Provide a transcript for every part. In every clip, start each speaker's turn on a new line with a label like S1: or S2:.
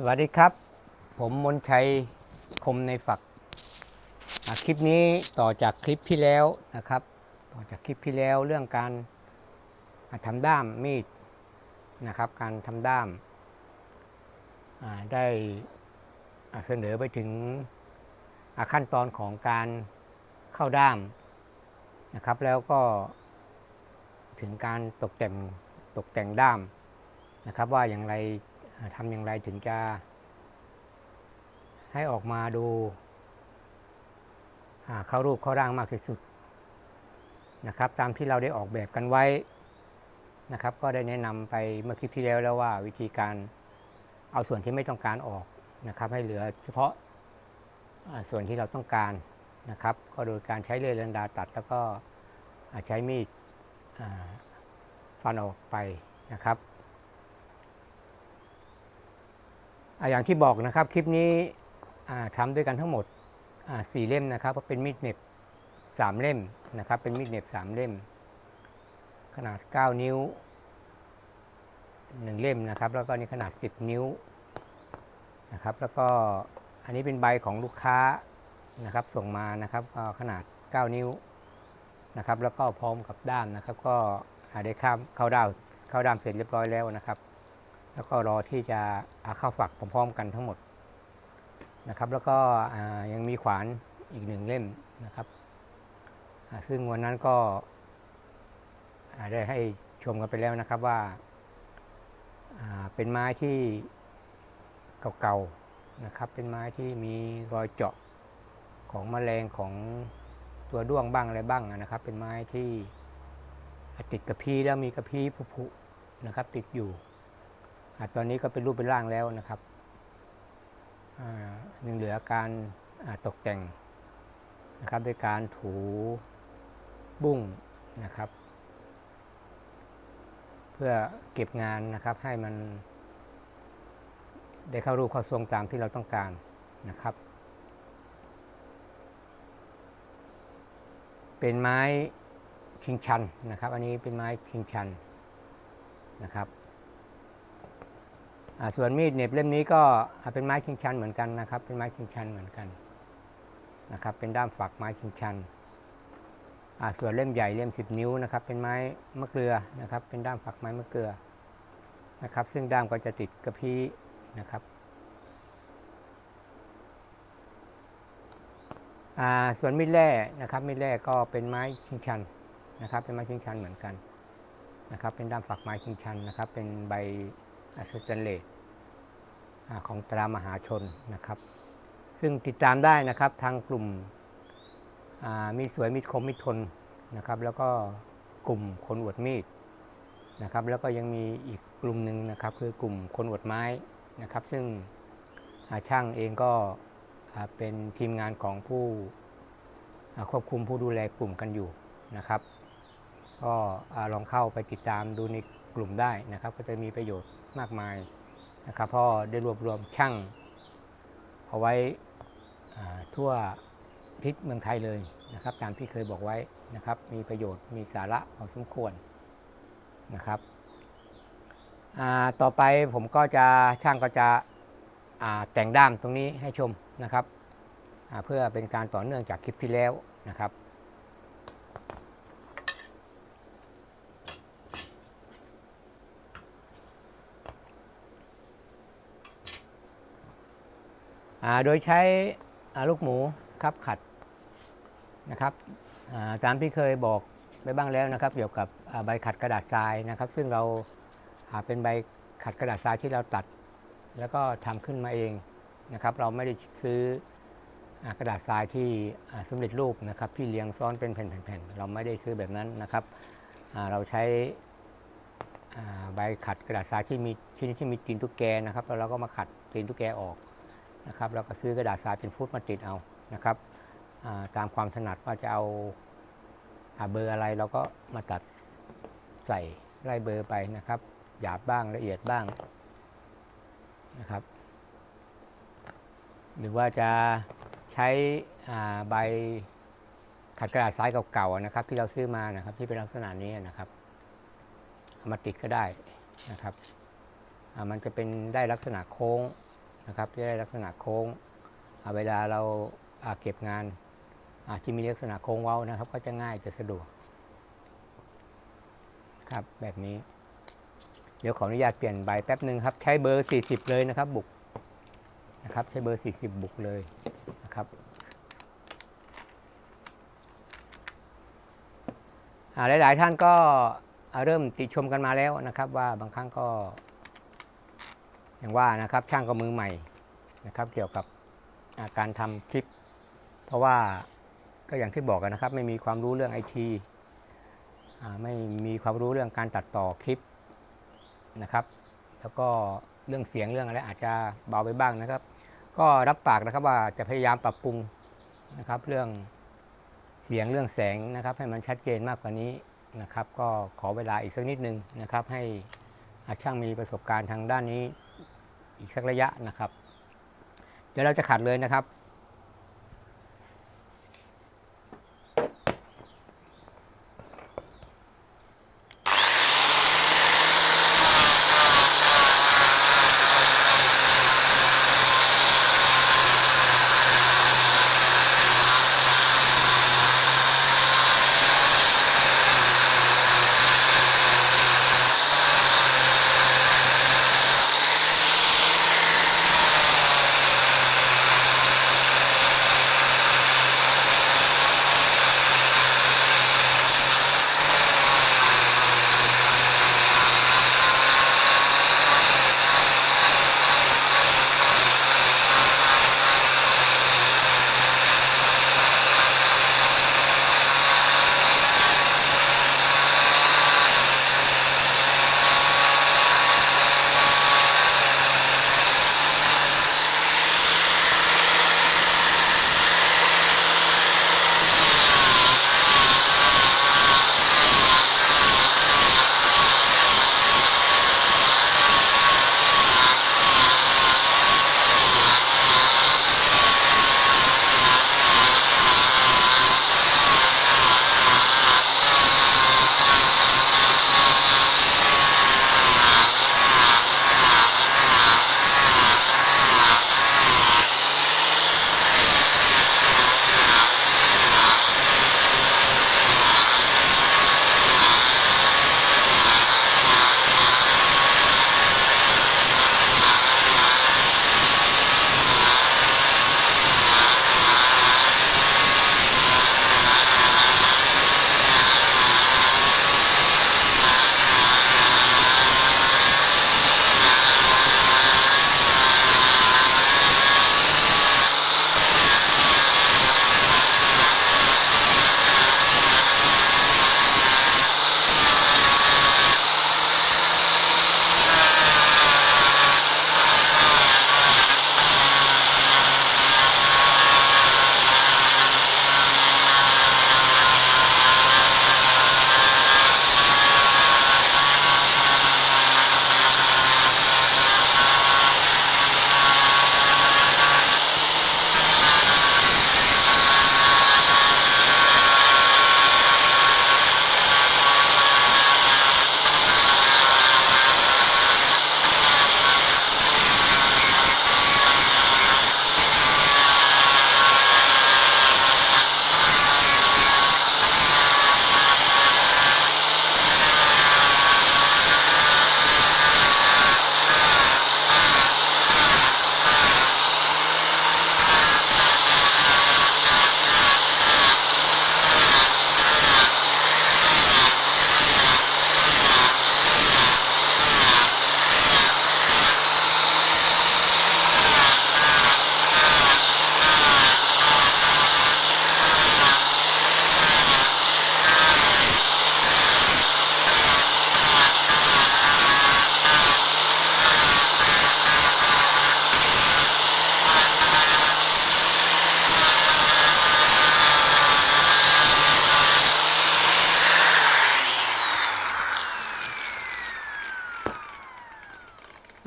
S1: สวัสดีครับ ผมมนชัยคมในฝัก คลิปนี้ต่อจากคลิปที่แล้วนะครับ ต่อจากคลิปที่แล้วเรื่องการทำด้ามมีดนะครับ การทำด้ามได้เสนอไปถึงขั้นตอนของการเข้าด้ามนะครับ แล้วก็ถึงการตกแต่งตกแต่งด้ามนะครับว่าอย่างไร ทำอย่างไรถึงจะ ให้ออกมาดูเข้ารูปเข้าร่างมากที่สุดนะครับ ตามที่เราได้ออกแบบกันไว้นะครับ ก็ได้แนะนำไปเมื่อคลิปที่แล้วแล้วว่าวิธีการเอาส่วนที่ไม่ต้องการออกนะครับ ให้เหลือเฉพาะส่วนที่เราต้องการนะครับ ก็โดยการใช้เลื่อยลันดาตัดแล้วก็ใช้มีดฟันออกไปนะครับ อย่างที่บอกนะครับคลิปนี้อ่าทำด้วยกันทั้งหมดสี่เล่มนะครับก็เป็นมีดเหน็บสามเล่มนะครับเป็นมีดเหน็บสามเล่ม ขนาด 9 นิ้ว1เล่มนะครับแล้วก็นี่ขนาด 10 นิ้วนะครับแล้วก็อันนี้เป็นใบของลูกค้านะครับส่งมานะครับก็ขนาด 9 นิ้วนะครับแล้วก็พร้อมกับด้ามนะครับ ก็อาได้ข้ามเข้าด้ามเข้าด้ามเสร็จเรียบร้อยแล้วนะครับ แล้วก็รอที่จะเอาข้าฝักพร้อมๆกันทั้งหมดนะครับแล้วก็ยังมีขวานอีกหนึ่งเล่มนะครับ ซึ่งวันนั้นก็ได้ให้ชมกันไปแล้วนะครับว่าเป็นไม้ที่เก่าๆนะครับเป็นไม้ที่มีรอยเจาะของแมลงของตัวด้วงบ้างอะไรบ้างนะครับ เป็นไม้ที่ติดกระพี้แล้วมีกระพี้ผุๆนะครับติดอยู่ ตอนนี้ก็เป็นรูปเป็นร่างแล้วนะครับยังเหลือการตกแต่งนะครับด้วยการถูบุ้งนะครับ เพื่อเก็บงานนะครับให้มัน ได้เข้ารูปเข้าทรงตามที่เราต้องการนะครับ เป็นไม้ชิงชันนะครับ อันนี้เป็นไม้ชิงชันนะครับ ส่วนมีดเหน็บเล่มนี้ก็เป็นไม้ชิงชันเหมือนกันนะครับ เป็นไม้ชิงชันเหมือนกันนะครับ เป็นด้ามฝักไม้ชิงชันส่วนเล่มใหญ่เล่ม 10 นิ้วนะครับ เป็นไม้มะเกลือนะครับ เป็นด้ามฝักไม้มะเกลือนะครับ ซึ่งด้ามก็จะติดกระพี้นะครับส่วนมีดแร่นะครับมีดแร่ก็เป็นไม้ชิงชันนะครับ เป็นไม้ชิงชันเหมือนกันนะครับ เป็นด้ามฝักไม้ชิงชันนะครับ เป็นใบ สแตนเลสอ่าของตรามหาชนนะครับ ซึ่งติดตามได้นะครับทางกลุ่มมีดสวยมีดคมมีดทนนะครับ แล้วก็กลุ่มคนอวดมีดนะครับ แล้วก็ยังมีอีกกลุ่มหนึ่งนะครับ คือกลุ่มคนอวดไม้นะครับ ซึ่งช่างเองก็เป็นทีมงานของผู้ควบคุมผู้ดูแลกลุ่มกันอยู่นะครับ ก็ลองเข้าไปติดตามดูในกลุ่มได้นะครับ ก็จะมีประโยชน์ มากมายนะครับพราะได้รวบรวมช่างเอาไว้ทั่วทิศเมืองไทยเลยนะครับ ตามที่เคยบอกไว้นะครับ มีประโยชน์มีสาระพอสมควรนะครับต่อไปผมก็จะช่างก็จะแต่งด้ามตรงนี้ให้ชมนะครับเพื่อเป็นการต่อเนื่องจากคลิปที่แล้วนะครับ โดยใช้ลูกหมูครับขัดนะครับาตามที่เคยบอกไปบ้างแล้วนะครับ เกี่ยวกับใบขัดกระดาษทรายนะครับ ซึ่งเราาเป็นใบขัดกระดาษทรายที่เราตัด แล้วก็ทำขึ้นมาเองนะครับ เราไม่ได้ซื้ออกระดาษทรายที่อ่าสำเร็จรูปนะครับ ที่เรียงซ้อนเป็นแผ่นๆเราไม่ได้ซื้อแบบนั้นนะครับเราใช้ใบขัดกระดาษทรายที่มีชนิดที่มีตีนตุ๊กแกนะครับแล้วเราก็มาขัดตีนตุ๊กแกออก นะครับแล้วก็ซื้อกระดาษทรายเป็นฟุตมาติดเอานะครับาตามความถนัดว่าจะเอาอาเบอร์อะไรเราก็มาตัดใส่ไล่เบอร์ไปนะครับ หยาบบ้างละเอียดบ้างนะครับ หรือว่าจะใช้ใบขัดกระดาษทรายเก่าๆนะครับ ที่เราซื้อมานะครับที่เป็นลักษณะนี้นะครับเอามาติดก็ได้นะครับมันจะเป็นได้ลักษณะโค้ง นะครับจะได้ลักษณะโค้งเวลาเราเก็บงานที่มีลักษณะโค้งเว้านะครับ ก็จะง่ายจะสะดวกครับแบบนี้ เดี๋ยวขออนุญาตเปลี่ยนใบแป๊บหนึ่งครับ ใช้เบอร์ 40 เลยนะครับ บุกนะครับ ใช้เบอร์ 40 บุกเลยนะครับหลาย ๆ ท่านก็เริ่มติชมกันมาแล้วนะครับ ว่าบางครั้งก็ อย่างว่านะครับช่างก็มือใหม่นะครับ เกี่ยวกับาการทำคลิป เพราะว่าก็อย่างที่บอกกันนะครับ ไม่มีความรู้เรื่องไอทีไม่มีความรู้เรื่องการตัดต่อคลิปนะครับ แล้วก็เรื่องเสียงเรื่องอะไรอาจจะเบาไปบ้างนะครับ ก็รับปากนะครับว่าจะพยายามปรับปรุงนะครับเรื่องเสียงเรื่องแสงนะครับ ให้มันชัดเจนมากกว่านี้นะครับ ก็ขอเวลาอีกสักนิดนึงนะครับ ให้อาช่างมีประสบการณ์ทางด้านนี้ อีกสักระยะนะครับ เดี๋ยวเราจะขัดเลยนะครับ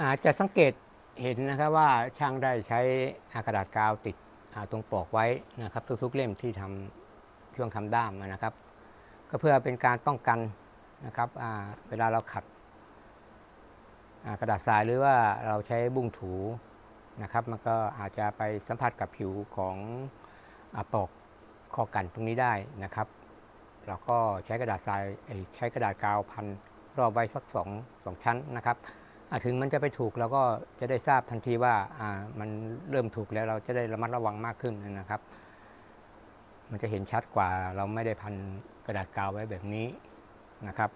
S1: อาจจะสังเกตเห็นนะครับว่าช่างได้ใช้กระดาษกาวติดตรงปลอกไว้นะครับทุกๆเล่มที่ทำช่วงทำด้ามนะครับ ก็เพื่อเป็นการป้องกันนะครับเวลาเราขัดกระดาษทรายหรือว่าเราใช้บุ้งถูนะครับมันก็อาจจะไปสัมผัสกับผิวของอปลอกคอกันตรงนี้ได้นะครับเราก็ใช้กระดาษทรายใช้กระดาษกาวพันรอบไว้สักสองสองชั้นนะครับ ถึงมันจะไปถูกเราก็จะได้ทราบทันทีว่ามันเริ่มถูกแล้วเราจะได้ระมัดระวังมากขึ้นนะครับ มันจะเห็นชัดกว่าเราไม่ได้พันกระดาษกาวไว้แบบนี้นะครับ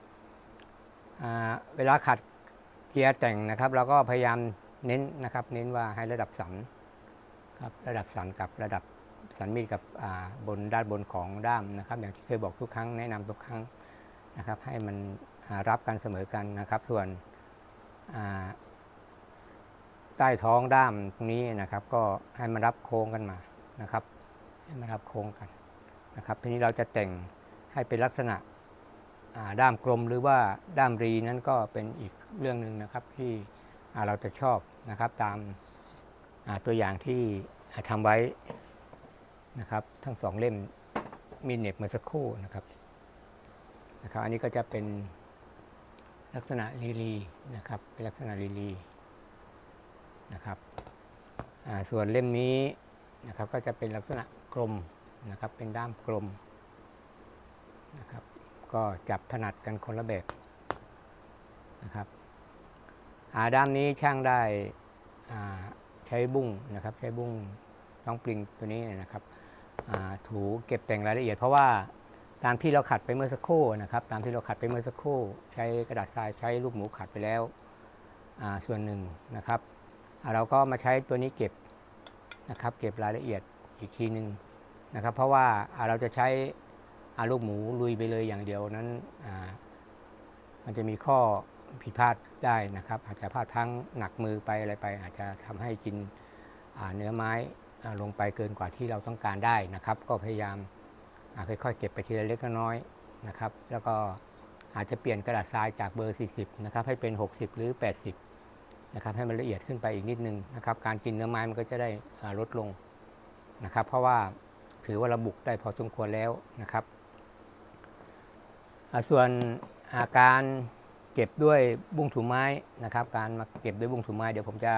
S1: เวลาขัดเกียร์แต่งนะครับ เราก็พยายามเน้นนะครับ เน้นว่าให้ระดับสันครับระดับสันกับระดับสันมีดกับบนด้านบนของด้ามนะครับ อย่างที่เคยบอกทุกครั้งแนะนำทุกครั้งนะครับ ให้มันรับกันเสมอกันนะครับ ส่วน ใต้ท้องด้ามตรงนี้นะครับ ก็ให้มันรับโค้งกันมานะครับ ให้มันรับโค้งกันนะครับ ทีนี้เราจะแต่งให้เป็นลักษณะด้ามกลมหรือว่าด้ามรีนั้นก็เป็นอีกเรื่องหนึ่งนะครับที่เราจะชอบนะครับตามาตัวอย่างที่อ่าทำไว้นะครับ ทั้งสองเล่มมีเน็บเมื่อสักครู่นะครับนะครับ อันนี้ก็จะเป็น ลักษณะลีลีนะครับเป็นลักษณะลีลีนะครับส่วนเล่มนี้นะครับก็จะเป็นลักษณะกลมนะครับเป็นด้ามกลมนะครับก็จับถนัดกันคนละแบบนะครับาด้ามนี้ช่างได้ใช้บุ้งนะครับใช้บุ้งน้องปลิงตัวนี้นะครับถูเก็บแต่งรายละเอียดเพราะว่า ตามที่เราขัดไปเมื่อสักครู่นะครับ ตามที่เราขัดไปเมื่อสักครู่ ใช้กระดาษทรายใช้ลูกหมูขัดไปแล้วส่วนหนึ่งนะครับ เราก็มาใช้ตัวนี้เก็บนะครับ เก็บรายละเอียดอีกทีหนึ่งนะครับ เพราะว่าเราจะใช้ลูกหมูลุยไปเลยอย่างเดียวนั้นมันจะมีข้อผิดพลาดได้นะครับ อาจจะพลาดพลั้งหนักมือไปอะไรไป อาจจะทำให้กินเนื้อไม้ลงไปเกินกว่าที่เราต้องการได้นะครับ ก็พยายาม ค่อยๆเก็บไปทีละเล็กละน้อยนะครับ แล้วก็อาจจะเปลี่ยนกระดาษทรายจากเบอร์ 40 นะครับ ให้เป็น 60 หรือ 80 นะครับ ให้มันละเอียดขึ้นไปอีกนิดนึงนะครับ การกินเนื้อไม้มันก็จะได้ลดลงนะครับ เพราะว่าถือว่าระบุกได้พอสมควรแล้วนะครับ ส่วนอาการเก็บด้วยบุ้งถูไม้นะครับ การมาเก็บด้วยบุ้งถูไม้เดี๋ยวผมจะ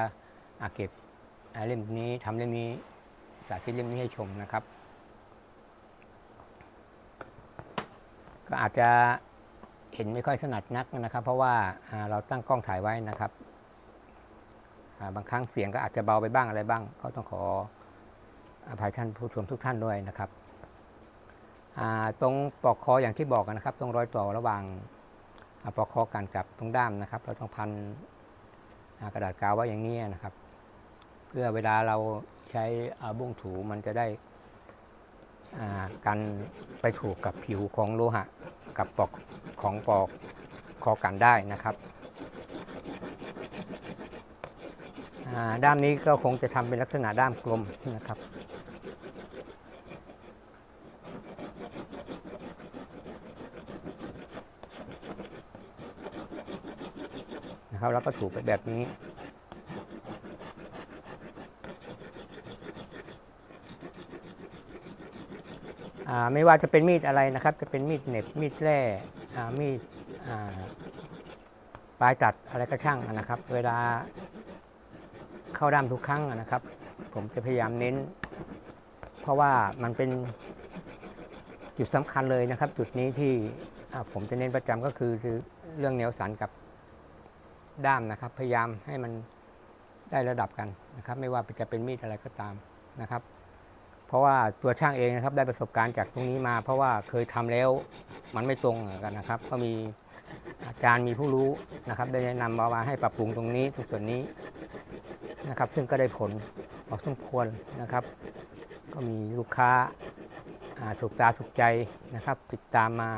S1: เก็บอ่าเล่มนี้ทำเล่มนี้สาธิตเล่มนี้ให้ชมนะครับ ก็อาจจะเห็นไม่ค่อยถนัดนักนะครับ เพราะว่าเราตั้งกล้องถ่ายไว้นะครับ บางครั้งเสียงก็อาจจะเบาไปบ้างอะไรบ้าง ก็ต้องขออภัยท่านผู้ชมทุกท่านด้วยนะครับตรงปลอกคออย่างที่บอกนะครับ ตรงรอยต่อระหว่างปลอกคอกันกับตรงด้ามนะครับ เราต้องพันกระดาษกาวไว้อย่างนี้นะครับ เพื่อเวลาเราใช้อ่าบุ้งถูมันจะได้ อ่ากันไปถูกกับผิวของโลหะ กับปลอกของปลอกคอกันได้นะครับด้ามนี้ก็คงจะทำเป็นลักษณะด้ามกลมนะครับนะครับแล้วก็ถูกไปแบบนี้ ไม่ว่าจะเป็นมีดอะไรนะครับ จะเป็นมีดเหน็บมีดแร่มีดปลายตัดอะไรก็ช่างนะครับ เวลาเข้าด้ามทุกครั้งนะครับ ผมจะพยายามเน้น เพราะว่ามันเป็นจุดสำคัญเลยนะครับ จุดนี้ที่ผมจะเน้นประจำก็คือคือเรื่องแนวสันกับด้ามนะครับ พยายามให้มันได้ระดับกันนะครับ ไม่ว่าจะเป็นมีดอะไรก็ตามนะครับ เพราะว่าตัวช่างเองนะครับได้ประสบการณ์จากตรงนี้มา เพราะว่าเคยทำแล้วมันไม่ตรงกันนะครับ ก็มีอาจารย์มีผู้รู้นะครับ ได้แนะนำมาว่าให้ปรับปรุงตรงนี้ตรงส่วนนี้นะครับ ซึ่งก็ได้ผลพอสมควรนะครับ ก็มีลูกค้าสุกตาสุกใจนะครับ ติดตามมา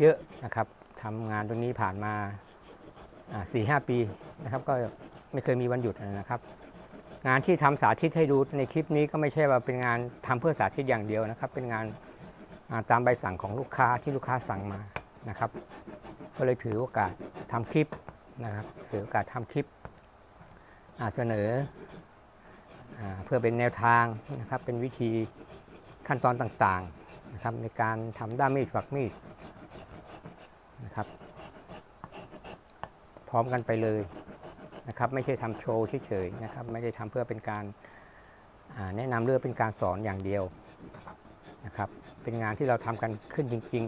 S1: เยอะนะครับทำงานตรงนี้ผ่านมาสี่ห้าปีนะครับ ก็ไม่เคยมีวันหยุดนะครับ งานที่ทำสาธิตให้ดูในคลิปนี้ก็ไม่ใช่ว่าเป็นงานทำเพื่อสาธิตอย่างเดียวนะครับ เป็นงานาตามใบสั่งของลูกค้าที่ลูกค้าสั่งมานะครับ ก็เลยถือโอกาสทำคลิปนะครับถือโอกาสทำคลิปเสนออเพื่อเป็นแนวทางนะครับเป็นวิธีขั้นตอนต่างๆนะครับในการทำด้ามมีดฝักมีดนะครับ พร้อมกันไปเลย นะครับไม่ใช่ทำโชว์เฉยๆนะครับไม่ได้ทำเพื่อเป็นการแนะนำเรื่องเป็นการสอนอย่างเดียวนะครับเป็นงานที่เราทำกันขึ้นจริง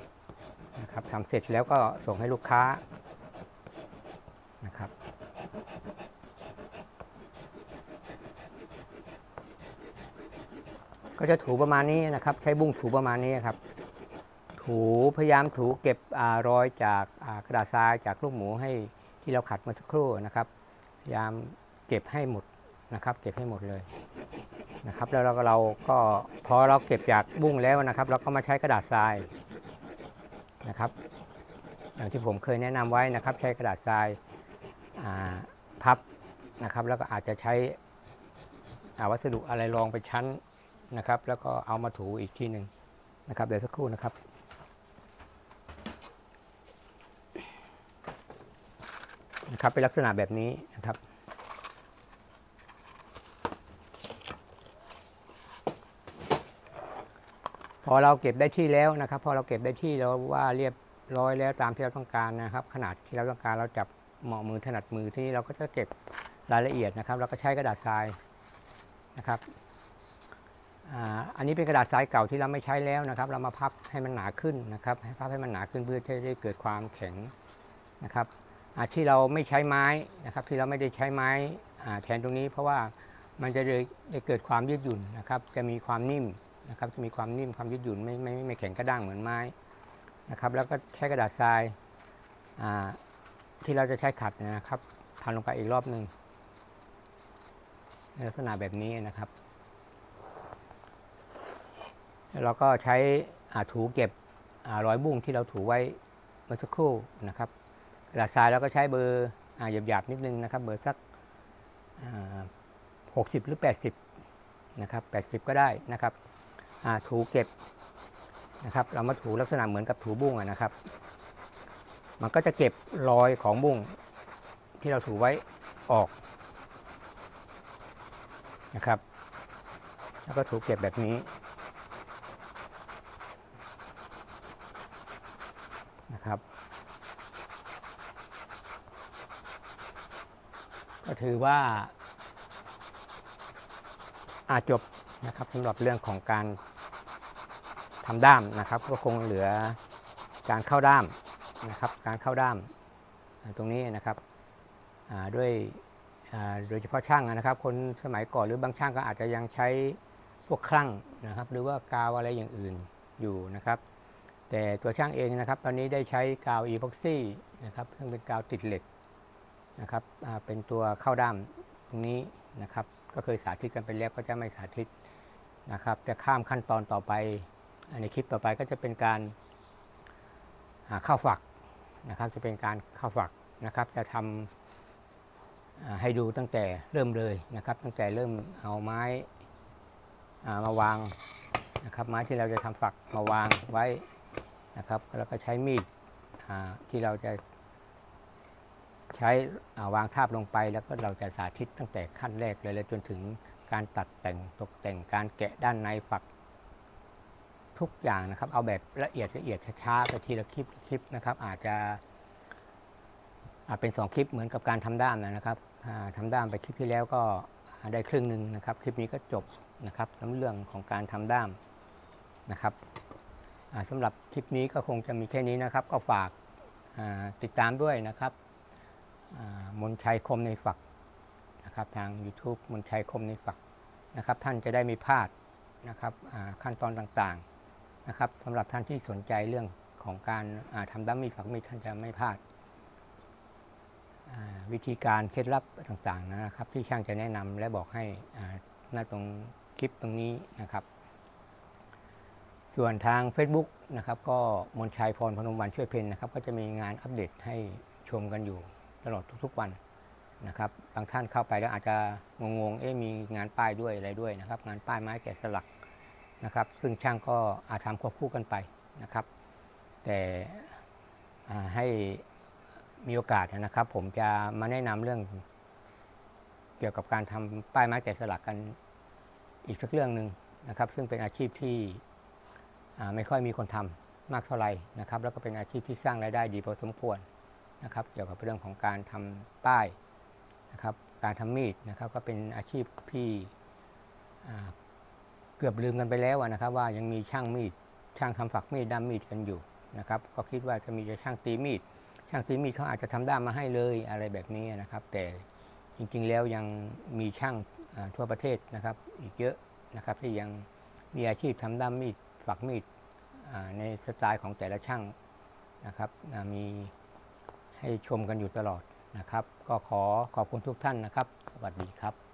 S1: ๆนะครับทำเสร็จแล้วก็ส่งให้ลูกค้านะครับก็จะถูประมาณนี้นะครับ ใช้บุ้งถูประมาณนี้ครับ ถูพยายามถูเก็บอรอยจากกระดาษทรายจากลูกหมูให้ ที่เราขัดเมื่อสักครู่นะครับพยายามเก็บให้หมดนะครับ เก็บให้หมดเลยนะครับแล้วเราก็เราก็พอเราเก็บจากบุ้งแล้วนะครับ เราก็มาใช้กระดาษทรายนะครับ อย่างที่ผมเคยแนะนำไว้นะครับ ใช้กระดาษทรายพับนะครับ แล้วก็อาจจะใช้วัสดุอะไรรองไปชั้นนะครับ แล้วก็เอามาถูอีกทีหนึ่งนะครับเดี๋ยวสักครู่นะครับ นะครับเป็นลักษณะแบบนี้นะครับพอเราเก็บได้ที่แล้วนะครับ พอเราเก็บได้ที่เราว่าเรียบร้อยแล้วตามที่เราต้องการนะครับ ขนาดที่เราต้องการเราจับเหมาะมือถนัดมือที่นี่เราก็จะเก็บรายละเอียดนะครับเราก็ใช้กระดาษทรายนะครับอ่าอันนี้เป็นกระดาษทรายเก่าที่เราไม่ใช้แล้วนะครับ เรามาพับให้มันหนาขึ้นนะครับให้พับให้มันหนาขึ้นเพื่อที่จะได้เกิดความแข็งนะครับ ที่เราไม่ใช้ไม้นะครับ ที่เราไม่ได้ใช้ไม้แทนตรงนี้ เพราะว่ามันจะเลยได้เกิดความยืดหยุ่นนะครับ จะมีความนิ่มนะครับจะมีความนิ่มความยืดหยุ่นไม่ไม่ไม่แข็งกระด้างเหมือนไม้นะครับ แล้วก็ใช้กระดาษทรายที่เราจะใช้ขัดนะครับพันลงไปอีกรอบหนึ่งในลักษณะแบบนี้นะครับแล้วเราก็ใช้ถูเก็บอรอยบุ้งที่เราถูไว้เมื่อสักครู่นะครับ กระดาษทรายเราก็ใช้เบอร์อ่าหยาบๆ นิดนึงนะครับ เบอร์สักหกสิบหรือ 80นะครับ80 ก็ได้นะครับถูเก็บนะครับ เรามาถูลักษณะเหมือนกับถูบุ้งนะครับ มันก็จะเก็บรอยของบุ้งที่เราถูไว้ออกนะครับ แล้วก็ถูเก็บแบบนี้นะครับ ก็ถือว่าอาจบนะครับสำหรับเรื่องของการทำด้ามนะครับ ก็คงเหลือการเข้าด้ามนะครับ การเข้าด้ามตรงนี้นะครับด้วยโดยเฉพาะช่างนะครับ คนสมัยก่อนหรือบางช่างก็อาจจะยังใช้พวกคลั่งนะครับ หรือว่ากาวอะไรอย่างอื่นอยู่นะครับ แต่ตัวช่างเองนะครับ ตอนนี้ได้ใช้กาวอีพ็อกซี่นะครับซึ่งเป็นกาวติดเหล็ก นะครับเป็นตัวเข้าด้ามตรงนี้นะครับ ก็เคยสาธิตกันไปแล้วก็จะไม่สาธิตนะครับจะข้ามขั้นตอนต่อไปในคลิปต่อไปก็จะเป็นการอ่าเข้าฝักนะครับ จะเป็นการเข้าฝักนะครับ จะทำอ่าให้ดูตั้งแต่เริ่มเลยนะครับ ตั้งแต่เริ่มเอาไม้ามาวางนะครับไม้ที่เราจะทำฝักมาวางไว้นะครับ แล้วก็ใช้มีดที่เราจะ ใช้วางทาบลงไปแล้วก็เราจะสาธิตตั้งแต่ขั้นแรกเลยแล้วจนถึงการตัดแต่งตกแต่งการแกะด้านในฝักทุกอย่างนะครับ เอาแบบละเอียดละเอียดช้าๆไปทีละคลิปคลิปนะครับ อาจจะอาจเป็นสองคลิปเหมือนกับการทำด้ามนะครับอ่าทำด้ามไปคลิปที่แล้วก็ได้ครึ่งหนึ่งนะครับ คลิปนี้ก็จบนะครับสำหรับเรื่องของการทำด้ามนะครับอ่าสำหรับคลิปนี้ก็คงจะมีแค่นี้นะครับ ก็ฝากติดตามด้วยนะครับ มนชัยคมในฝักนะครับทาง YouTube มนชัยคมในฝักนะครับ ท่านจะได้ไม่พลาดนะครับขั้นตอนต่างๆนะครับสำหรับท่านที่สนใจเรื่องของการาทำดัมมี่ฝักมีท่านจะไม่พลาดาวิธีการเคล็ดลับต่างๆนะครับ ที่ช่างจะแนะนำและบอกให้อ่าหน้าตรงคลิปตรงนี้นะครับ ส่วนทาง Facebook นะครับ ก็มนชัยพรพนมวันช่วยเพนนะครับ ก็จะมีงานอัปเดตให้ชมกันอยู่ ตลอดทุกๆวันนะครับ บางท่านเข้าไปแล้วอาจจะงงๆ เอ๊ะมีงานป้ายด้วยอะไรด้วยนะครับ งานป้ายไม้แกะสลักนะครับ ซึ่งช่างก็อาจทำควบคู่กันไปนะครับ แต่ให้มีโอกาสนะครับ ผมจะมาแนะนำเรื่องเกี่ยวกับการทำป้ายไม้แกะสลักกันอีกสักเรื่องหนึ่งนะครับ ซึ่งเป็นอาชีพที่ไม่ค่อยมีคนทำมากเท่าไหร่นะครับ แล้วก็เป็นอาชีพที่สร้างรายได้ดีพอสมควร นะครับ เกี่ยวกับเรื่องของการทำป้ายนะครับ การทำมีดนะครับ ก็เป็นอาชีพที่เกือบลืมกันไปแล้วนะครับ ว่ายังมีช่างมีด ช่างทำฝักมีดด้ามมีดกันอยู่นะครับ ก็คิดว่าจะมีช่างตีมีด ช่างตีมีดเขาอาจจะทำด้ามมาให้เลยอะไรแบบนี้นะครับ แต่จริงๆแล้วยังมีช่างทั่วประเทศนะครับ อีกเยอะนะครับที่ยังมีอาชีพทำด้ามมีดฝักมีดในสไตล์ของแต่ละช่างนะครับมี ให้ชมกันอยู่ตลอดนะครับ ก็ขอขอบคุณทุกท่านนะครับ สวัสดีครับ